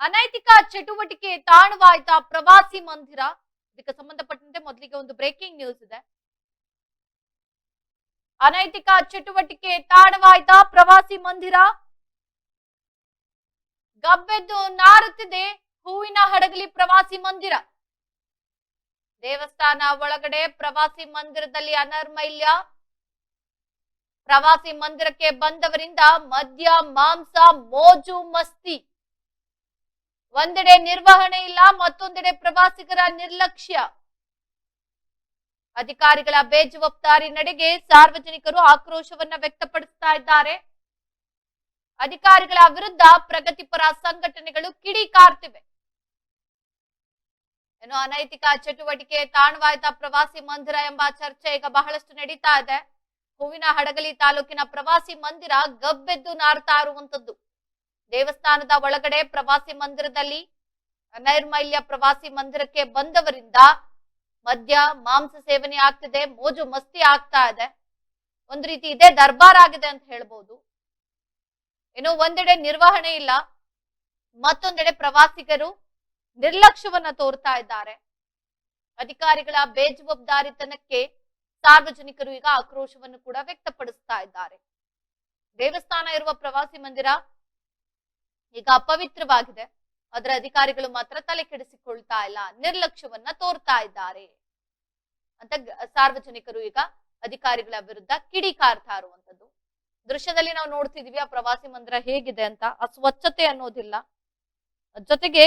ಅನೈತಿಕ ಚಟುವಟಿಕೆ ತಾಣವಾಯ್ತ ಪ್ರವಾಸಿ ಮಂದಿರ. ಇದಕ್ಕೆ ಸಂಬಂಧಪಟ್ಟಂತೆ ಮೊದಲಿಗೆ ಒಂದು ಬ್ರೇಕಿಂಗ್ ನ್ಯೂಸ್ ಇದೆ. ಅನೈತಿಕ ಚಟುವಟಿಕೆ ತಾಣವಾಯ್ತ ಪ್ರವಾಸಿ ಮಂದಿರ. ಗಬ್ಬೆದ್ದು ನಾರುತ್ತಿದೆ ಹೂವಿನ ಹಡಗಲಿ ಪ್ರವಾಸಿ ಮಂದಿರ. ದೇವಸ್ಥಾನ ಒಳಗಡೆ ಪ್ರವಾಸಿ ಮಂದಿರದಲ್ಲಿ ಅನರ್ಮೈಲ್ಯ. ಪ್ರವಾಸಿ ಮಂದಿರಕ್ಕೆ ಬಂದವರಿಂದ ಮದ್ಯ, ಮಾಂಸ, ಮೋಜು, ಮಸ್ತಿ. ಒಂದೆಡೆ ನಿರ್ವಹಣೆ ಇಲ್ಲ, ಮತ್ತೊಂದೆಡೆ ಪ್ರವಾಸಿಗರ ನಿರ್ಲಕ್ಷ್ಯ. ಅಧಿಕಾರಿಗಳ ಬೇಜವಾಬ್ದಾರಿ ನಡೆಗೆ ಸಾರ್ವಜನಿಕರು ಆಕ್ರೋಶವನ್ನ ವ್ಯಕ್ತಪಡಿಸ್ತಾ ಇದ್ದಾರೆ. ಅಧಿಕಾರಿಗಳ ವಿರುದ್ಧ ಪ್ರಗತಿಪರ ಸಂಘಟನೆಗಳು ಕಿಡಿಕಾರ್ತಿವೆ ಏನು ಅನೈತಿಕ ಚಟುವಟಿಕೆ ತಾಣವಾಯ್ದ ಪ್ರವಾಸಿ ಮಂದಿರ ಎಂಬ ಚರ್ಚೆ ಈಗ ಬಹಳಷ್ಟು ನಡೀತಾ ಇದೆ. ಹೂವಿನ ಹಡಗಲಿ ತಾಲೂಕಿನ ಪ್ರವಾಸಿ ಮಂದಿರ ಗಬ್ಬೆದ್ದು ನಾರ್ತಾ ಇರುವಂತದ್ದು ದೇವಸ್ಥಾನದ ಒಳಗಡೆ ಪ್ರವಾಸಿ ಮಂದಿರದಲ್ಲಿ ನೈರ್ಮಲ್ಯ ಪ್ರವಾಸಿ ಮಂದಿರಕ್ಕೆ ಬಂದವರಿಂದ ಮದ್ಯ, ಮಾಂಸ ಸೇವನೆ ಆಗ್ತಿದೆ, ಮೋಜು ಮಸ್ತಿ ಆಗ್ತಾ ಇದೆ. ಒಂದ್ ರೀತಿ ಇದೇ ದರ್ಬಾರ್ ಆಗಿದೆ ಅಂತ ಹೇಳ್ಬೋದು. ಏನೋ ಒಂದೆಡೆ ನಿರ್ವಹಣೆ ಇಲ್ಲ. ಮತ್ತೊಂದೆಡೆ ಪ್ರವಾಸಿಗರು ನಿರ್ಲಕ್ಷ್ಯವನ್ನ ತೋರ್ತಾ ಇದ್ದಾರೆ. ಅಧಿಕಾರಿಗಳ ಬೇಜವಾಬ್ದಾರಿತನಕ್ಕೆ ಸಾರ್ವಜನಿಕರು ಈಗ ಆಕ್ರೋಶವನ್ನು ಕೂಡ ವ್ಯಕ್ತಪಡಿಸ್ತಾ ಇದ್ದಾರೆ. ದೇವಸ್ಥಾನ ಇರುವ ಪ್ರವಾಸಿ ಮಂದಿರ ಈಗ ಅಪವಿತ್ರವಾಗಿದೆ. ಅದರ ಅಧಿಕಾರಿಗಳು ಮಾತ್ರ ತಲೆ ಕೆಡಿಸಿಕೊಳ್ತಾ ಇಲ್ಲ, ನಿರ್ಲಕ್ಷ್ಯವನ್ನ ತೋರ್ತಾ ಇದ್ದಾರೆ ಅಂತ ಸಾರ್ವಜನಿಕರು ಈಗ ಅಧಿಕಾರಿಗಳ ವಿರುದ್ಧ ಕಿಡಿಕಾರ್ತಾ ಇರುವಂತದ್ದು ದೃಶ್ಯದಲ್ಲಿ ನಾವು ನೋಡ್ತಿದೀವಿ, ಆ ಪ್ರವಾಸಿ ಮಂದಿರ ಹೇಗಿದೆ ಅಂತ. ಅಸ್ವಚ್ಛತೆ ಅನ್ನೋದಿಲ್ಲ. ಜೊತೆಗೆ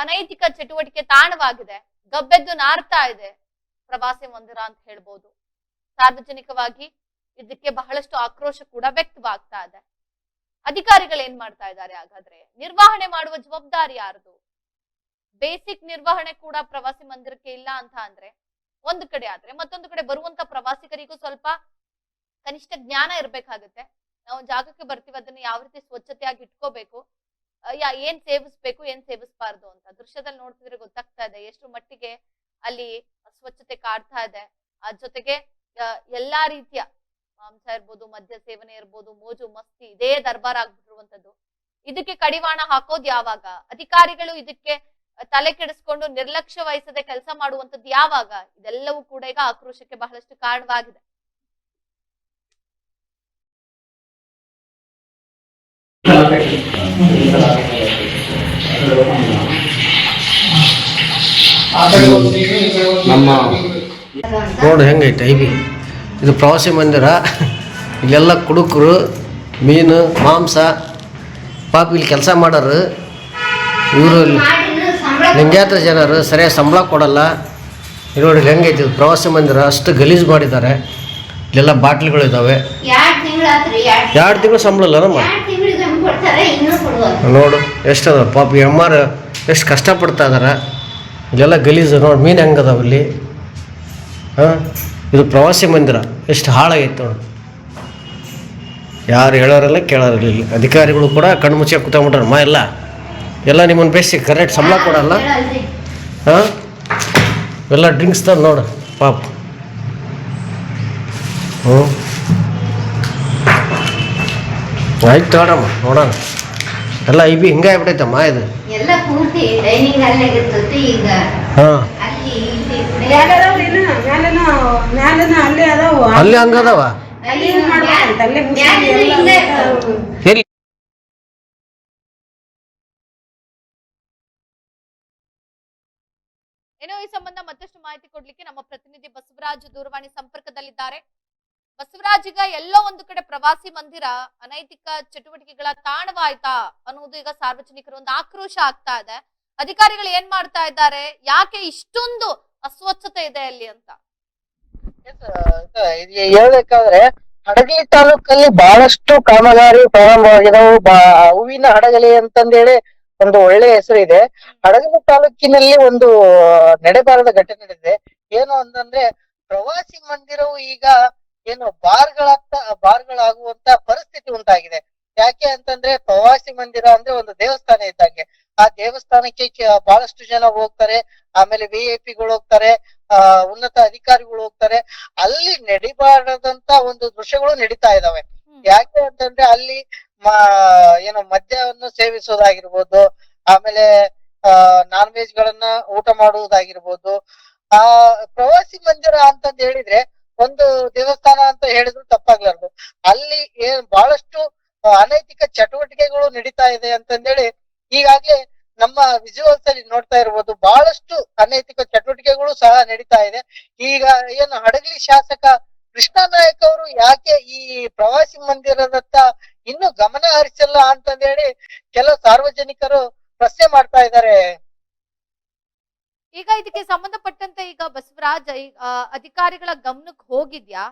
ಅನೈತಿಕ ಚಟುವಟಿಕೆ ತಾಣವಾಗಿದೆ. ಗಬ್ಬೆದ್ದು ನಾರ್ತಾ ಇದೆ ಪ್ರವಾಸಿ ಮಂದಿರ ಅಂತ ಹೇಳ್ಬೋದು. ಸಾರ್ವಜನಿಕವಾಗಿ ಇದಕ್ಕೆ ಬಹಳಷ್ಟು ಆಕ್ರೋಶ ಕೂಡ ವ್ಯಕ್ತವಾಗ್ತಾ ಇದೆ. ಅಧಿಕಾರಿಗಳು ಏನ್ ಮಾಡ್ತಾ ಇದ್ದಾರೆ ಹಾಗಾದ್ರೆ? ನಿರ್ವಹಣೆ ಮಾಡುವ ಜವಾಬ್ದಾರಿ ಯಾರದು? ಬೇಸಿಕ್ ನಿರ್ವಹಣೆ ಕೂಡ ಪ್ರವಾಸಿ ಮಂದಿರಕ್ಕೆ ಇಲ್ಲ ಅಂತ ಅಂದ್ರೆ? ಒಂದು ಕಡೆ ಆದ್ರೆ ಮತ್ತೊಂದು ಕಡೆ ಬರುವಂತ ಪ್ರವಾಸಿಗರಿಗೂ ಸ್ವಲ್ಪ ಕನಿಷ್ಠ ಜ್ಞಾನ ಇರ್ಬೇಕಾಗುತ್ತೆ. ನಾವು ಜಾಗಕ್ಕೆ ಬರ್ತೀವಿ ಅದನ್ನ ಯಾವ ರೀತಿ ಸ್ವಚ್ಛತೆಯಾಗಿ ಇಟ್ಕೋಬೇಕು ಆ, ಯಾ ಏನ್ ಸೇವಿಸ್ಬೇಕು ಏನ್ ಸೇವಿಸ್ಬಾರ್ದು ಅಂತ. ದೃಶ್ಯದಲ್ಲಿ ನೋಡ್ತಿದ್ರೆ ಗೊತ್ತಾಗ್ತಾ ಇದೆ ಎಷ್ಟು ಮಟ್ಟಿಗೆ ಅಲ್ಲಿ ಸ್ವಚ್ಛತೆ ಕಾಡ್ತಾ ಇದೆ. ಅದ್ ಜೊತೆಗೆ ಎಲ್ಲಾ ರೀತಿಯ ಮಾಂಸ ಇರ್ಬೋದು, ಮದ್ಯ ಸೇವನೆ ಇರ್ಬೋದು, ಮೋಜು, ಮಸ್ತಿ ಇದೇ ದರ್ಬಾರ್ ಆಗ್ಬಿಟ್ಟಿರುವಂತದ್ದು ಇದಕ್ಕೆ ಕಡಿವಾಣ ಹಾಕೋದ್ ಯಾವಾಗ? ಅಧಿಕಾರಿಗಳು ಇದಕ್ಕೆ ತಲೆ ಕೆಡಿಸ್ಕೊಂಡು ನಿರ್ಲಕ್ಷ್ಯ ವಹಿಸದೆ ಕೆಲಸ ಮಾಡುವಂತದ್ದು ಯಾವಾಗ? ಇದೆಲ್ಲವೂ ಕೂಡ ಈಗ ಆಕ್ರೋಶಕ್ಕೆ ಬಹಳಷ್ಟು ಕಾರಣವಾಗಿದೆ. ನಮ್ಮ ರೋಡ್ ಹೆಂಗೈತೆ ಐಬಿ ಇದು ಪ್ರವಾಸಿ ಮಂದಿರ. ಇಲ್ಲೆಲ್ಲ ಕುಡುಕರು ಮೀನು ಮಾಂಸ ಪಾಪ ಇಲ್ಲಿ ಕೆಲಸ ಮಾಡೋರು. ಇವರು ಲಿಂಗಾಯತ ಜನರು ಸರಿಯಾಗಿ ಸಂಬಳ ಕೊಡಲ್ಲ. ಇಲ್ಲಿ ನೋಡಿ ಹೆಂಗೈತೆ ಇದು ಪ್ರವಾಸಿ ಮಂದಿರ ಅಷ್ಟು ಗಲೀಜು ಮಾಡಿದ್ದಾರೆ. ಇಲ್ಲೆಲ್ಲ ಬಾಟ್ಲಿಗಳು ಇದ್ದಾವೆ ಎರಡ್ ತಿಂಗಳು ಸಂಬಳ ಇಲ್ಲ ನಮ್ಮ. ನೋಡು ಎಷ್ಟು ಅದ ಪಾಪ ಎಮ್ಮಾರು ಎಷ್ಟು ಕಷ್ಟಪಡ್ತಾ ಇದಾರೆ. ಇಲ್ಲೆಲ್ಲ ಗಲೀಜು ನೋಡಿ ಮೀನು ಹೆಂಗದಾವ ಇಲ್ಲಿ? ಹಾಂ? ಇದು ಪ್ರವಾಸಿ ಮಂದಿರ. ಎಷ್ಟು ಹಾಳಾಗೈತೆ ನೋಡು. ಯಾರು ಹೇಳೋರಲ್ಲ ಕೇಳೋರಿಲ್ಲ ಇಲ್ಲಿ ಅಧಿಕಾರಿಗಳು ಕೂಡ ಕಣ್ಣು ಮುಚ್ಚಿ ಕೂತ್ಕೊಂಡ್ಬಿಟ್ರೆ ಮಾ ಎಲ್ಲ. ಎಲ್ಲ ನಿಮ್ಮನ್ನು ಬೇಸಿ ಕರೆಕ್ಟ್ ಸಂಬಳ ಕೊಡಲ್ಲ ಹೇಳಲ್ರಿ. ಹಾಂ? ಎಲ್ಲ ಡ್ರಿಂಕ್ಸ್ ತಂದು ನೋಡು ಪಾಪ. ಹ್ಞೂ. ಆಯ್ತು ನೋಡಮ್ಮ ನೋಡೋಣ. ಎಲ್ಲ ಇಬಿ ಹಿಂಗೆ ಆಗ್ಬಿಟ್ಟೈತಮ್ಮ ಇದು? ಎಲ್ಲ ಪೂರ್ತಿ ಡೈನಿಂಗ್ ಅಲ್ಲೇ ಇರ್ತೈತಿ ಈಗ. ಹಾಂ ಅಲ್ಲಿ ಇಲ್ಲಿ ಮ್ಯಾಲದಾವ್ ಏನು ಮ್ಯಾಲನ ಮ್ಯಾಲನ ಅಲ್ಲೇ ಅದಾವು ಅಲ್ಲಿ ಹಂಗದವ. ಎಲ್ಲಿ ಏನೋ ಈ ಸಂಬಂಧ ಮತ್ತಷ್ಟು ಮಾಹಿತಿ ಕೊಡ್ಲಿಕ್ಕೆ ನಮ್ಮ ಪ್ರತಿನಿಧಿ ಬಸವರಾಜ್ ದೂರವಾಣಿ ಸಂಪರ್ಕದಲ್ಲಿದ್ದಾರೆ. ಬಸವರಾಜ್ ಈಗ ಎಲ್ಲೋ ಒಂದು ಕಡೆ ಪ್ರವಾಸಿ ಮಂದಿರ ಅನೈತಿಕ ಚಟುವಟಿಕೆಗಳ ತಾಣವಾಯ್ತಾ ಅನ್ನೋದು ಈಗ ಸಾರ್ವಜನಿಕರ ಒಂದು ಆಕ್ರೋಶ ಆಗ್ತಾ ಇದೆ. ಅಧಿಕಾರಿಗಳು ಏನ್ ಮಾಡ್ತಾ ಇದ್ದಾರೆ? ಯಾಕೆ ಇಷ್ಟೊಂದು ಅಸ್ವಚ್ಛತೆ ಇದೆ ಅಲ್ಲಿ ಅಂತ. ಹೇಳ್ಬೇಕಾದ್ರೆ ಹಡಗಲಿ ತಾಲೂಕಲ್ಲಿ ಬಹಳಷ್ಟು ಕಾಮಗಾರಿ ಪ್ರಾರಂಭವಾಗಿದವು. ಹೂವಿನ ಹಡಗಲಿ ಅಂತಂದೇಳಿ ಒಂದು ಒಳ್ಳೆ ಹೆಸರು ಇದೆ ಹಡಗಲಿ ತಾಲೂಕಿನಲ್ಲಿ ಒಂದು ನಡೆಬಾರದ ಘಟನೆ ನಡೆದಿದೆ. ಏನು ಅಂತಂದ್ರೆ ಪ್ರವಾಸಿ ಮಂದಿರವು ಈಗ ಏನು ಬಾರ್ಗಳಾಗ್ತಾ, ಬಾರ್ಗಳಾಗುವಂತ ಪರಿಸ್ಥಿತಿ ಉಂಟಾಗಿದೆ. ಯಾಕೆ ಅಂತಂದ್ರೆ ಪ್ರವಾಸಿ ಮಂದಿರ ಅಂದ್ರೆ ಒಂದು ದೇವಸ್ಥಾನ ಇದ್ದಂಗೆ. ಆ ದೇವಸ್ಥಾನಕ್ಕೆ ಬಹಳಷ್ಟು ಜನ ಹೋಗ್ತಾರೆ. ಆಮೇಲೆ ವಿ ಐ ಪಿಗಳು ಹೋಗ್ತಾರೆ. ಆ ಉನ್ನತ ಅಧಿಕಾರಿಗಳು ಹೋಗ್ತಾರೆ. ಅಲ್ಲಿ ನಡಿಬಾರದಂತ ಒಂದು ದೃಶ್ಯಗಳು ನಡೀತಾ ಇದಾವೆ. ಯಾಕೆ ಅಂತಂದ್ರೆ ಅಲ್ಲಿ ಮ ಏನು ಮದ್ಯವನ್ನು ಸೇವಿಸೋದಾಗಿರ್ಬೋದು ಆಮೇಲೆ ಆ ನಾನ್ ವೆಜ್ ಗಳನ್ನ ಊಟ ಮಾಡುವುದಾಗಿರ್ಬೋದು. ಆ ಪ್ರವಾಸಿ ಮಂದಿರ ಅಂತಂದ್ ಹೇಳಿದ್ರೆ ಒಂದು ದೇವಸ್ಥಾನ ಅಂತ ಹೇಳಿದ್ರು ತಪ್ಪಾಗ್ಲಾರ್ದು. ಅಲ್ಲಿ ಏನ್ ಬಹಳಷ್ಟು ಅನೈತಿಕ ಚಟುವಟಿಕೆಗಳು ನಡೀತಾ ಇದೆ ಅಂತಂದೇಳಿ ಈಗಾಗ್ಲೇ ನಮ್ಮ ವಿಜುವಲ್ಸ್ ಅಲ್ಲಿ ನೋಡ್ತಾ ಇರ್ಬೋದು ಬಹಳಷ್ಟು ಅನೈತಿಕ ಚಟುವಟಿಕೆಗಳು ಸಹ ನಡೀತಾ ಇದೆ. ಈಗ ಏನು ಹಡಗಲಿ ಶಾಸಕ ಕೃಷ್ಣ ನಾಯಕ್ ಅವರು ಯಾಕೆ ಈ ಪ್ರವಾಸಿ ಮಂದಿರದತ್ತ ಇನ್ನು ಗಮನ ಹರಿಸಲ್ಲ ಅಂತಂದೇಳಿ ಕೆಲವು ಸಾರ್ವಜನಿಕರು ಪ್ರಶ್ನೆ ಮಾಡ್ತಾ ಇದ್ದಾರೆ. ಈಗ ಇದಕ್ಕೆ ಸಂಬಂಧಪಟ್ಟಂತೆ ಈಗ ಬಸವರಾಜ್ ಅಧಿಕಾರಿಗಳ ಗಮನಕ್ಕೆ ಹೋಗಿದ್ಯಾ?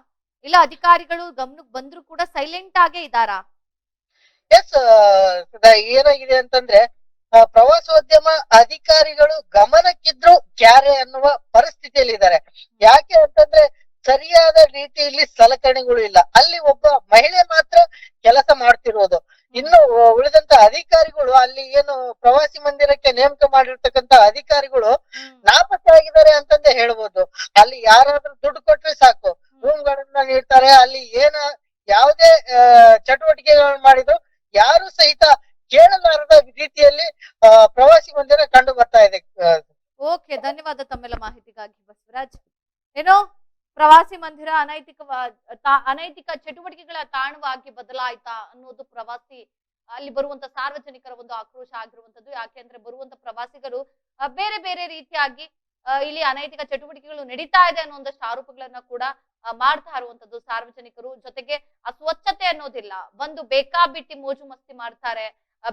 ಇಲ್ಲ ಅಧಿಕಾರಿಗಳು ಗಮನಕ್ಕೆ ಬಂದ್ರು ಕೂಡ ಸೈಲೆಂಟ್ ಆಗೇ ಇದಾರಾ ಎಸ್ ಏನಾಗಿದೆ ಅಂತಂದ್ರೆ ಪ್ರವಾಸೋದ್ಯಮ ಅಧಿಕಾರಿಗಳು ಗಮನಕ್ಕಿದ್ರು ಕ್ಯಾರೆ ಅನ್ನುವ ಪರಿಸ್ಥಿತಿಯಲ್ಲಿ ಇದ್ದಾರೆ ಯಾಕೆ ಅಂತಂದ್ರೆ ಸರಿಯಾದ ರೀತಿಯಲ್ಲಿ ಸಲಕರಣೆಗಳು ಇಲ್ಲ. ಅಲ್ಲಿ ಒಬ್ಬ ಮಹಿಳೆ ಮಾತ್ರ ಕೆಲಸ ಮಾಡ್ತಿರೋದು. ಇನ್ನು ಉಳಿದಂತ ಅಧಿಕಾರಿಗಳು ಅಲ್ಲಿ ಏನು ಪ್ರವಾಸಿ ಮಂದಿರಕ್ಕೆ ನೇಮಕ ಮಾಡಿರ್ತಕ್ಕಂತ ಅಧಿಕಾರಿಗಳು ನಾಪತ್ತೆ ಆಗಿದ್ದಾರೆ ಅಂತಂದೇ ಹೇಳ್ಬೋದು. ಅಲ್ಲಿ ಯಾರಾದ್ರೂ ದುಡ್ಡು ಕೊಟ್ರೆ ಸಾಕು. ರೂಮ್ ಗಳನ್ನ ನೀಡ್ತಾರೆ. ಅಲ್ಲಿ ಏನ ಯಾವುದೇ ಚಟುವಟಿಕೆಗಳನ್ನ ಚಟುವಟಿಕೆಗಳನ್ನು ಮಾಡಿದ್ರು ಯಾರು ಸಹಿತ ಕೇಳಲಾರದ ರೀತಿಯಲ್ಲಿ ಪ್ರವಾಸಿ ಮಂದಿರ ಕಂಡು ಬರ್ತಾ ಇದೆ. ಓಕೆ, ಧನ್ಯವಾದ ತಮ್ಮೆಲ್ಲ ಮಾಹಿತಿಗಾಗಿ ಬಸವರಾಜ್. ಏನೋ, ಪ್ರವಾಸಿ ಮಂದಿರ ಅನೈತಿಕ ಅನೈತಿಕ ಚಟುವಟಿಕೆಗಳ ತಾಣವಾಗಿ ಬದಲಾಯ್ತಾ ಅನ್ನೋದು ಪ್ರವಾಸಿ, ಅಲ್ಲಿ ಬರುವಂತ ಸಾರ್ವಜನಿಕರ ಒಂದು ಆಕ್ರೋಶ ಆಗಿರುವಂತದ್ದು ಯಾಕೆಂದ್ರೆ ಬರುವಂತ ಪ್ರವಾಸಿಗರು ಬೇರೆ ಬೇರೆ ರೀತಿಯಾಗಿ ಇಲ್ಲಿ ಅನೈತಿಕ ಚಟುವಟಿಕೆಗಳು ನಡೀತಾ ಇದೆ ಅನ್ನೋ ಒಂದಷ್ಟು ಆರೋಪಗಳನ್ನ ಕೂಡ ಮಾಡ್ತಾ ಇರುವಂತದ್ದು ಸಾರ್ವಜನಿಕರು. ಜೊತೆಗೆ, ಆ ಸ್ವಚ್ಛತೆ ಅನ್ನೋದಿಲ್ಲ. ಬಂದು ಬೇಕಾಬಿಟ್ಟಿ ಮೋಜು ಮಸ್ತಿ ಮಾಡ್ತಾರೆ.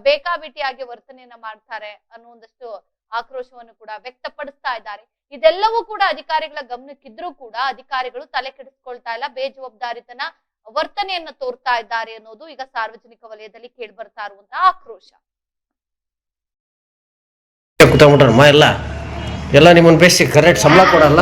ಬೇಕಾಬಿಟ್ಟಿಯಾಗಿ ವರ್ತನೆಯನ್ನ ಮಾಡ್ತಾರೆ ಅನ್ನೋ ಒಂದಷ್ಟು ಆಕ್ರೋಶವನ್ನು ಕೂಡ ವ್ಯಕ್ತಪಡಿಸ್ತಾ ಇದ್ದಾರೆ. ಇದೆಲ್ಲವೂ ಕೂಡ ಅಧಿಕಾರಿಗಳ ಗಮನಕ್ಕಿದ್ರೂ ಕೂಡ ಅಧಿಕಾರಿಗಳು ತಲೆ ಕೆಡಿಸ್ಕೊಳ್ತಾ ಇಲ್ಲ, ಬೇಜವಾಬ್ದಾರಿತನ ವರ್ತನೆಯನ್ನ ತೋರ್ತಾ ಇದ್ದಾರೆ ಅನ್ನೋದು ಈಗ ಸಾರ್ವಜನಿಕ ವಲಯದಲ್ಲಿ ಕೇಳಿ ಬರ್ತಾ ಇರುವಂತಹ ಆಕ್ರೋಶ ಎಲ್ಲ. ಎಲ್ಲ ನಿಮ್ಮನ್ನು ಬೇಸಿ ಕರೆಕ್ಟ್ ಸಂಬಳ ಕೊಡಲ್ಲ.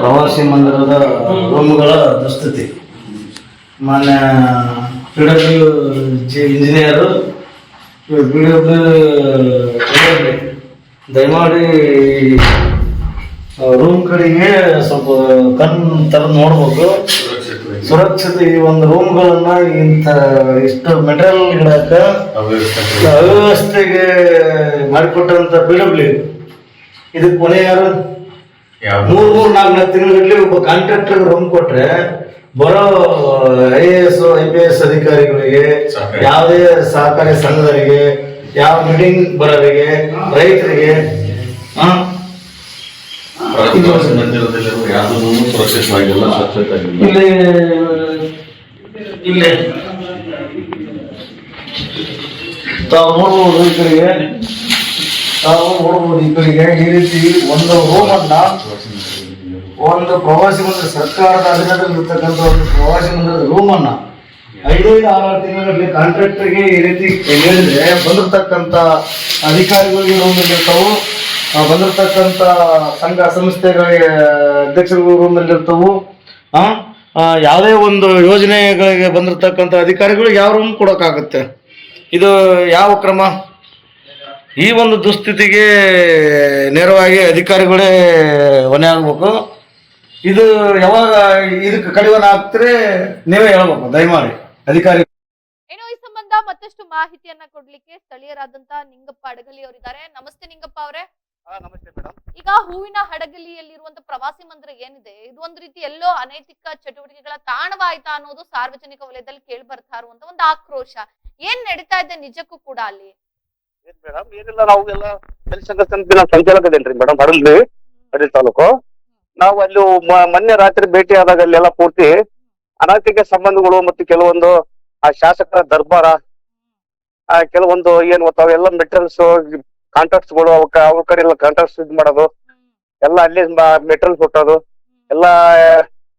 ಪ್ರವಾಸಿ ಮಂದಿರದ ರೂಮ್ಗಳ ದುಸ್ಥಿತಿ. ಮಾನ್ಯ P W G engineer P W ದಯಮಾಡಿ ರೂಮ್ ಕಡೆಗೆ ಸ್ವಲ್ಪ ಕಣ್ ತರ ನೋಡ್ಬೇಕು. ಸುರಕ್ಷತೆ ಈ ಒಂದು ರೂಮ್ಗಳನ್ನ ಇಂಥ ಇಷ್ಟು ಮೆಟೀರಿಯಲ್ ಇಡಕ ಅವ್ಯವಸ್ಥೆಗೆ ಮಾಡಿಕೊಟ್ಟಂತ ಪಿ ಡಬ್ಲ್ಯೂ ಇದಕ್ಕೆ ಕೊನೆ ಮೂರ್ ಮೂರ್ ನಾಲ್ಕು ನಾಲ್ಕು ತಿಂಗಳಲ್ಲಿ ಒಬ್ಬ ಕಾಂಟ್ರಾಕ್ಟರ್ ರೂಮ್ ಕೊಟ್ರೆ ಬರೋ I A S I P S ಅಧಿಕಾರಿಗಳಿಗೆ ಯಾವುದೇ ಸಹಕಾರಿ ಸಂಘದವರಿಗೆ ಯಾವ ಮೀಟಿಂಗ್ ಬರೋರಿಗೆ ರೈತರಿಗೆ ರೈತರಿಗೆ ಇಲ್ಲಿ ಇಲ್ಲಿ. ತಾವು ನೋಡ್ಬೋದು ಈ ತಾವು ನೋಡ್ಬೋದು ಈ ಕಡೆಗೆ ಈ ರೀತಿ ಒಂದು ರೂಮ್ ಒಂದು ಪ್ರವಾಸಿ ಮಂದಿರ ಸರ್ಕಾರದ ಅಧೀನದಲ್ಲಿರ್ತಕ್ಕಂಥ ಒಂದು ಪ್ರವಾಸಿ ಮಂದಿರದ ರೂಮನ್ನು ಐದೈದು ಆರು ತಿಂಗಳಲ್ಲಿ ಕಾಂಟ್ರಾಕ್ಟರ್ಗೆ ಈ ರೀತಿ ಹೇಳಿದ್ರೆ ಬಂದಿರ್ತಕ್ಕಂಥ ಅಧಿಕಾರಿಗಳಿಗೆ ರೂಮ್ ಇರ್ತಾವು ಬಂದಿರತಕ್ಕಂಥ ಸಂಘ ಸಂಸ್ಥೆಗಳಿಗೆ ಅಧ್ಯಕ್ಷರಿಗೂ ರೂಮಲ್ಲಿ ಆ, ಯಾವುದೇ ಒಂದು ಯೋಜನೆಗಳಿಗೆ ಬಂದಿರತಕ್ಕಂಥ ಅಧಿಕಾರಿಗಳು ಯಾವ ರೂಮ್ ಕೊಡೋಕ್ಕಾಗುತ್ತೆ? ಇದು ಯಾವ ಕ್ರಮ? ಈ ಒಂದು ದುಸ್ಥಿತಿಗೆ ನೇರವಾಗಿ ಅಧಿಕಾರಿಗಳೇ ಹೊಣೆ ಆಗ್ಬೇಕು ಇದು ಯಾವಾಗ ಇದಕ್ಕೆ ಕಡಿವಾಣ ಆಗ್ತಾರೆ ನೀವೇ ಹೇಳ್ಬೇಕು ದಯಮಾಡಿ. ಅಧಿಕಾರಿ ಏನೋ ಈ ಸಂಬಂಧ ಮತ್ತಷ್ಟು ಮಾಹಿತಿಯನ್ನ ಕೊಡ್ಲಿಕ್ಕೆ ಸ್ಥಳೀಯರಾದಂತಹ ನಿಂಗಪ್ಪ ಅಡಗಲಿ ಅವರಿದ್ದಾರೆ. ನಮಸ್ತೆ ನಿಂಗಪ್ಪ ಅವರೇ. ನಮಸ್ತೆ ಮೇಡಮ್ ಈಗ ಹೂವಿನ ಹಡಗಲಿಯಲ್ಲಿರುವಂತ ಪ್ರವಾಸಿ ಮಂದಿರ ಏನಿದೆ? ಇದು ಒಂದು ರೀತಿ ಎಲ್ಲೋ ಅನೈತಿಕ ಚಟುವಟಿಕೆಗಳ ತಾಣವಾಯ್ತಾ ಅನ್ನೋದು ಸಾರ್ವಜನಿಕ ವಲಯದಲ್ಲಿ ಕೇಳಿ ಬರ್ತಾ ಇರುವಂತ ಒಂದು ಆಕ್ರೋಶ. ಏನ್ ನಡೀತಾ ಇದೆ ನಿಜಕ್ಕೂ ಕೂಡ ಅಲ್ಲಿ? ಏನ್ ಮೇಡಮ್ ಏನಿಲ್ಲ, ನಾವು ಎಲ್ಲ ಕೆಲಸ ಸಂಘ ಸಂಚಾಲಕ ಇದೇನ್ರಿ ಮೇಡಮ್ ಹಡಲ್ರಿ ಹಡಲ್ ತಾಲೂಕು. ನಾವು ಅಲ್ಲಿ ಮೊನ್ನೆ ರಾತ್ರಿ ಭೇಟಿ ಆದಾಗ ಅಲ್ಲೆಲ್ಲ ಪೂರ್ತಿ ಅನೈತಿಕ ಸಂಬಂಧಗಳು ಮತ್ತು ಕೆಲವೊಂದು ಆ ಶಾಸಕರ ದರ್ಬಾರ, ಆ ಕೆಲವೊಂದು ಏನ್ ಗೊತ್ತಾವ ಎಲ್ಲ ಮೆಟೀರಿಯಲ್ಸ್ ಕಾಂಟ್ರಾಕ್ಟ್ಸ್ಗಳು ಅವಕ್ಕ ಕಡೆ ಎಲ್ಲ ಕಾಂಟ್ರಾಕ್ಟ್ಸ್ ಇದ್ ಮಾಡೋದು, ಎಲ್ಲ ಅಲ್ಲೇ ಮೆಟೀರಿಯಲ್ಸ್ ಕೊಟ್ಟೋದು, ಎಲ್ಲ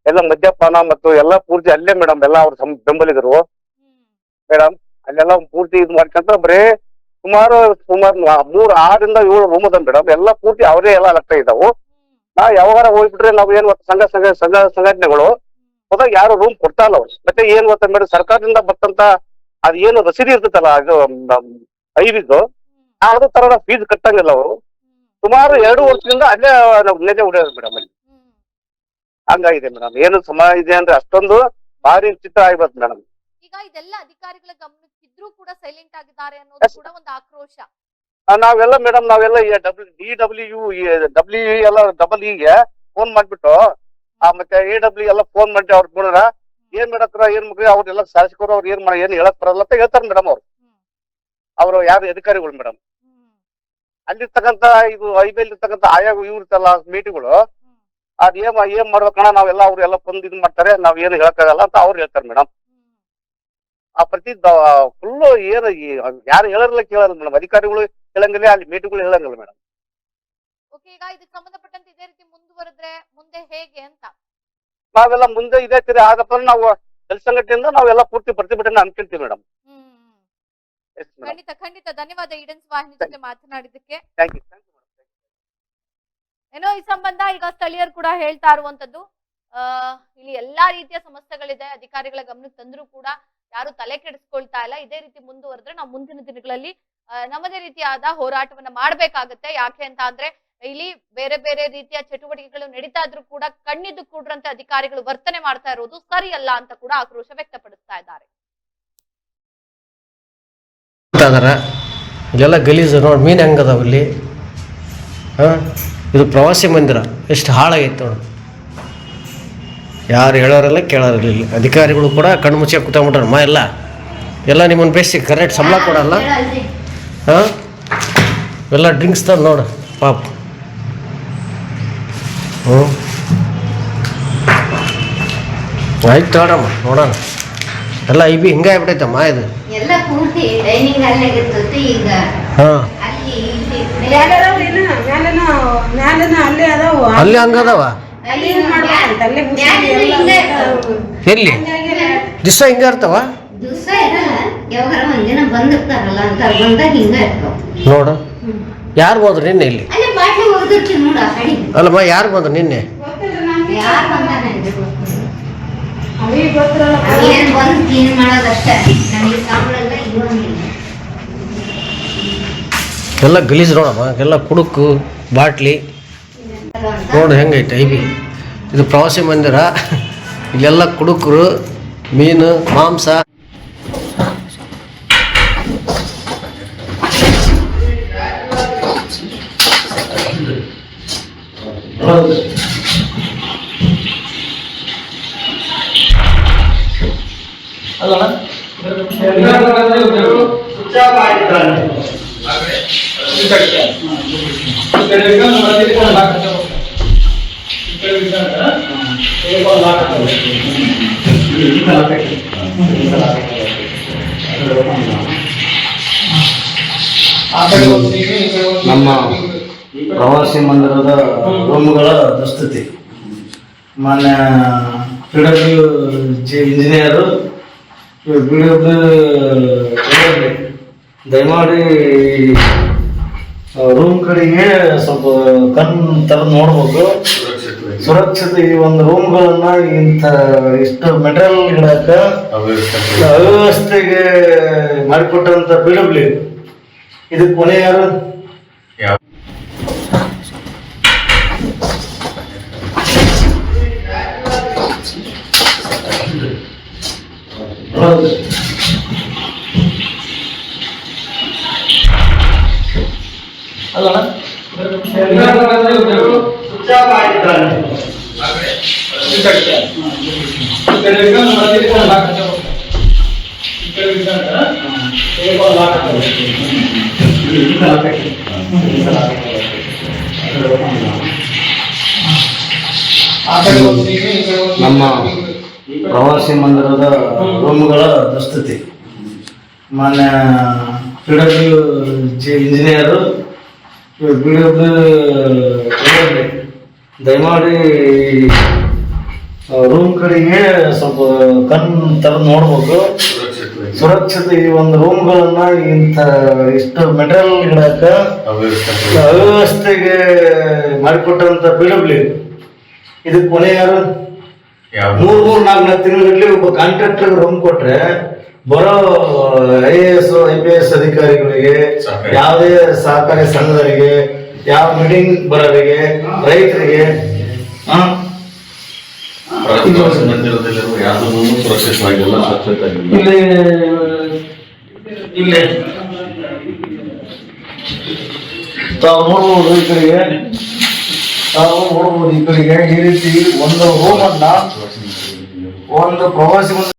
ಎಲ್ಲ ಮದ್ಯಪಾನ ಮತ್ತು ಎಲ್ಲ ಪೂರ್ತಿ ಅಲ್ಲೇ ಮೇಡಮ್ ಎಲ್ಲ ಅವ್ರ ಬೆಂಬಲಿಗರು. ಮೇಡಮ್ ಅಲ್ಲೆಲ್ಲ ಪೂರ್ತಿ ಇದು ಮಾಡ್ಕೊಂತ ಬರೇ ಸುಮಾರು ಸುಮಾರು ಮೂರು ಆರಿಂದ ಏಳು ರೂಮ್ ಅದ ಮೇಡಮ್ ಎಲ್ಲ ಪೂರ್ತಿ ಅವರೇ ಎಲ್ಲ ಲಗ್ತಾ ಇದ್ದಾವು. ನಾ ಯಾವಾಗ ಹೋಗ್ಬಿಟ್ರೆ ನಾವು ಏನ್ ಗೊತ್ತ ಸಂಘ ಸಂಘ ಸಂಘ, ಸಂಘಟನೆಗಳು, ಹೋದಾಗ ಯಾರು ರೂಮ್ ಕೊಡ್ತಾ ಇಲ್ಲ ಅವ್ರು. ಮತ್ತೆ ಏನ್ ಗೊತ್ತ ಮೇಡಮ್ ಸರ್ಕಾರದಿಂದ ಬರ್ತಂತ ಅದ್ ಏನು ರಸೀದಿ ಇರ್ತೈತಲ್ಲ ಅದು ಐವಿದ್ದು ಅದ್ರ ತರ ಫೀಸ್ ಕಟ್ಟಂಗಿಲ್ಲ ಅವರು. ಸುಮಾರು ಎರಡು ವರ್ಷದಿಂದ ಅಲ್ಲೇ ನಾವು ನೆಲೆ ಮೇಡಮ್ ಅಲ್ಲಿ. ಹಂಗಾಗಿದೆ ಮೇಡಮ್ ಏನು ಸಮ ಇದೆ ಅಂದ್ರೆ ಅಷ್ಟೊಂದು ಭಾರಿ ಚಿತ್ರ ಆಗ್ಬಾರ್ದು ಮೇಡಮ್ ಈಗ ಇದೆಲ್ಲ ಅಧಿಕಾರಿಗಳ ಗಮನಕ್ಕಿದ್ರೂ ಕೂಡ ಸೈಲೆಂಟ್ ಆಗಿದ್ದಾರೆ ಅನ್ನೋದು ಕೂಡ ಒಂದು ಆಕ್ರೋಶ. ನಾವೆಲ್ಲ ಮೇಡಮ್ ನಾವೆಲ್ಲ ಡಬ್ಲ್ಯೂ ಡಿ ಡಬ್ಲ್ಯೂ ಡಬ್ಲ್ಯೂ ಎಲ್ಲ ಡಬಲ್ ಇಗೆ ಫೋನ್ ಮಾಡ್ಬಿಟ್ಟು ಆ ಮತ್ತೆ ಎ ಡಬ್ಲ್ಯೂ ಎಲ್ಲ ಫೋನ್ ಮಾಡಿ ಅವ್ರ ಗುಣ ಏನ್ ಮಾಡತ್ರ ಏನ್ ಮಕ್ಳು ಅವ್ರೆಲ್ಲ ಶಾಸಕರು ಅವ್ರು ಏನ್ ಮಾಡ ಏನ್ ಹೇಳಕ್ ಬರಲ್ಲ ಅಂತ ಹೇಳ್ತಾರೆ ಮೇಡಮ್ ಅವ್ರು. ಅವರು ಯಾರು ಅಧಿಕಾರಿಗಳು ಮೇಡಮ್ ಅಲ್ಲಿರ್ತಕ್ಕಂತ ಇದು ಐಬಿಎಲ್ ಇರ್ತಕ್ಕಂತ ಆಯಾ ಇವ್ರು ಇರ್ತಲ್ಲ ಮೀಟಿಗಳು ಅದ್ ಏನ್ ಏನ್ ಮಾಡ್ಬೇಕಣ್ಣ ನಾವೆಲ್ಲ ಅವ್ರು ಎಲ್ಲ ಬಂದು ಇದ್ ಮಾಡ್ತಾರೆ ನಾವ್ ಏನು ಹೇಳಕ್ಕಾಗಲ್ಲ ಅಂತ ಅವ್ರು ಹೇಳ್ತಾರೆ ಮೇಡಮ್ ಆ ಪ್ರತಿ ಫುಲ್ಲು ಏನು ಯಾರು ಹೇಳಲ್ಲ ಕೇಳಲ್ಲ ಮೇಡಮ್. ಅಧಿಕಾರಿಗಳು ಹೇಳಂಗಿಲ್ಲ ಅಲ್ಲಿ ಮೀಟಿಂಗ್ಗಳು ಹೇಳಂಗಿಲ್ಲ ಮೇಡಮ್. ಓಕೆ ಈಗ ಇದಕ್ಕೆ ಸಂಬಂಧಪಟ್ಟಂತೆ ಇದೇ ರೀತಿ ಮುಂದುವರೆದ್ರೆ ಮುಂದೆ ಹೇಗೆ ಅಂತ? ನಾವೆಲ್ಲ ಮುಂದೆ ಇದೇ ತೀರಿ ಆಗಪ್ಪ ಅಂದ್ರೆ ನಾವು ಕೆಲಸ ಸಂಘಟನೆಯಿಂದ ನಾವೆಲ್ಲ ಪೂರ್ತಿ ಪ್ರತಿಭಟನೆ ಅನ್ಕೊಂತೀವಿ ಮೇಡಮ್. ಖಂಡಿತ ಖಂಡಿತ. ಧನ್ಯವಾದ ಈಡನ್ಸ್ ವಾಹಿನಿ ಜೊತೆ ಮಾತನಾಡಿದ್ದಕ್ಕೆ. ಏನೋ ಈ ಸಂಬಂಧ ಈಗ ಸ್ಥಳೀಯರು ಕೂಡ ಹೇಳ್ತಾ ಇರುವಂತದ್ದು. ಇಲ್ಲಿ ಎಲ್ಲಾ ರೀತಿಯ ಸಮಸ್ಯೆಗಳಿದೆ. ಅಧಿಕಾರಿಗಳ ಗಮನಕ್ಕೆ ತಂದ್ರೂ ಕೂಡ ಯಾರು ತಲೆ ಕೆಡಿಸ್ಕೊಳ್ತಾ ಇಲ್ಲ, ಇದೇ ರೀತಿ ಮುಂದುವರೆದ್ರೆ ನಾವು ಮುಂದಿನ ದಿನಗಳಲ್ಲಿ ನಮ್ಮದೇ ರೀತಿಯಾದ ಹೋರಾಟವನ್ನ ಮಾಡ್ಬೇಕಾಗತ್ತೆ. ಯಾಕೆ ಅಂತ ಅಂದ್ರೆ, ಇಲ್ಲಿ ಬೇರೆ ಬೇರೆ ರೀತಿಯ ಚಟುವಟಿಕೆಗಳು ನಡೀತಾ ಇದ್ರು ಕೂಡ ಕಣ್ಣಿದ್ದು ಕೂಡ್ರಂತೆ ಅಧಿಕಾರಿಗಳು ವರ್ತನೆ ಮಾಡ್ತಾ ಇರೋದು ಸರಿಯಲ್ಲ ಅಂತ ಕೂಡ ಆಕ್ರೋಶ ವ್ಯಕ್ತಪಡಿಸ್ತಾ ಇದ್ದಾರೆ. ಇಲ್ಲೆಲ್ಲ ಗಲೀಜು ನೋಡಿ, ಮೀನು ಹೆಂಗದವಲ್ಲಿ ಇದು ಪ್ರವಾಸಿ ಮಂದಿರ, ಎಷ್ಟು ಹಾಳಾಗೈತೆ ನೋಡು. ಯಾರು ಹೇಳೋರೆಲ್ಲ ಕೇಳೋರಿರಲಿಲ್ಲ. ಇಲ್ಲಿ ಅಧಿಕಾರಿಗಳು ಕೂಡ ಕಣ್ಣು ಮುಚ್ಚಿ ಕೂತ್ಕೊಂಡ್ಬಿಟ್ರೆ ಮಾ ಎಲ್ಲ ಎಲ್ಲ ನಿಮ್ಮನ್ನು ಬೇಸಿ ಕರೆಕ್ಟ್ ಸಂಬಳ ಕೊಡಲ್ಲ. ಹಾಂ? ಎಲ್ಲ ಡ್ರಿಂಕ್ಸ್ ತಂದು ನೋಡು ಪಾಪ. ಹ್ಞೂ. ಆಯ್ತು ನೋಡಮ್ಮ ನೋಡೋಣ. ಎಲ್ಲ ಐ ಬಿ ಹಿಂಗೆ ಆಗ್ಬಿಟ್ಟೈತಮ್ಮ ಇದು. ಎಲ್ಲ ಪೂರ್ತಿ ಡೈನಿಂಗ್ ಅಲ್ಲೇ ಇರ್ತೈತಿ ಈಗ. ಹಾಂ. ಅಲ್ಲಿ ಹಂಗದವ ಎಲ್ಲ ದಿವಸ ಹಿಂಗೆ ಇರ್ತಾವ? ನೋಡು. ಯಾರು ಹೋದ್ರು ನಿನ್ನೆ ಇಲ್ಲಿ? ಅಲ್ಲಮ್ಮ ಯಾರು ಬಂದ್ರು ನಿನ್ನೆ. ಎಲ್ಲ ಗಲೀಜು ನೋಡಮ್ಮ ಎಲ್ಲ ಕುಡುಕು ಬಾಟ್ಲಿ. ನೋಡು ಹೆಂಗೈತೆ ಐ ಬಿ. ಇದು ಪ್ರವಾಸಿ ಮಂದಿರ. ಇಲ್ಲೆಲ್ಲ ಕುಡುಕರು ಮೀನು ಮಾಂಸ. ನಮ್ಮ ಪ್ರವಾಸಿ ಮಂದಿರದ ರೂಮ್ಗಳ ದುಸ್ಥಿತಿ. ಮಾನ್ಯ P W G engineer P W ದಯಮಾಡಿ ರೂಮ್ ಕಡೆಗೆ ಸ್ವಲ್ಪ ಕಣ್ಣು ತರ ನೋಡ್ಬೇಕು. ಸುರಕ್ಷತೆ ಈ ಒಂದು ರೂಮ್ಗಳನ್ನ ಇಂಥ ಇಷ್ಟು ಮೆಟೀರಿಯಲ್ ಇಡಕ ಅವ್ಯವಸ್ಥೆಗೆ ಮಾಡಿಕೊಟ್ಟಂತ ಪಿ ಡಬ್ಲ್ಯೂ ಇದಕ್ಕೆ ಕೊನೆ ಯಾರು? ಆಗಿದ್ದಾನೆ. ನಮ್ಮ ಪ್ರವಾಸಿ ಮಂದಿರದ ರೂಮ್ಗಳ ಪ್ರಸ್ತುತಿ ಮಾನ್ಯ P W G engineer P W ದಯಮಾಡಿ ರೂಮ್ ಕಡೆಗೆ ಸ್ವಲ್ಪ ಕಣ್ ತರ ನೋಡ್ಬೇಕು. ಸುರಕ್ಷಿತ ಈ ಒಂದು ರೂಮ್ಗಳನ್ನ ಇಂಥ ಇಷ್ಟು ಮೆಟೀರಿಯಲ್ ಇಡಕ ಅವ್ಯವಸ್ಥೆಗೆ ಮಾಡಿಕೊಟ್ಟಂತ ಪಿ ಡಬ್ಲ್ಯೂ ಇದಕ್ಕೆ ಕೊನೆ ಯಾರು? ಮೂರ್ ಮೂರ್ ನಾಲ್ಕು ನಾಲ್ಕು ತಿಂಗಳಲ್ಲಿ ಒಬ್ಬ ಕಾಂಟ್ರಾಕ್ಟರ್ ರೂಮ್ ಕೊಟ್ರೆ ಬರೋ I A S I P S ಅಧಿಕಾರಿಗಳಿಗೆ ಯಾವುದೇ ಸಹಕಾರಿ ಸಂಘದವರಿಗೆ ಯಾವ ಮೀಟಿಂಗ್ ಬರೋರಿಗೆ ರೈತರಿಗೆ? ಮಂದಿರದಲ್ಲಿರುವ ಯಾವುದೂ ಸುರಕ್ಷಿತವಾಗಿಲ್ಲ ಇಲ್ಲಿ ಇಲ್ಲಿ. ತಾವು ನೋಡ್ಬೋದು ಈ ಕಡೆಗೆ ತಾವು ನೋಡ್ಬೋದು ಈ ಕಡೆಗೆ ಈ ರೀತಿ ಒಂದು ಹೋಮನ್ನ ಒಂದು ಪ್ರವಾಸಿ ಮಂದಿರ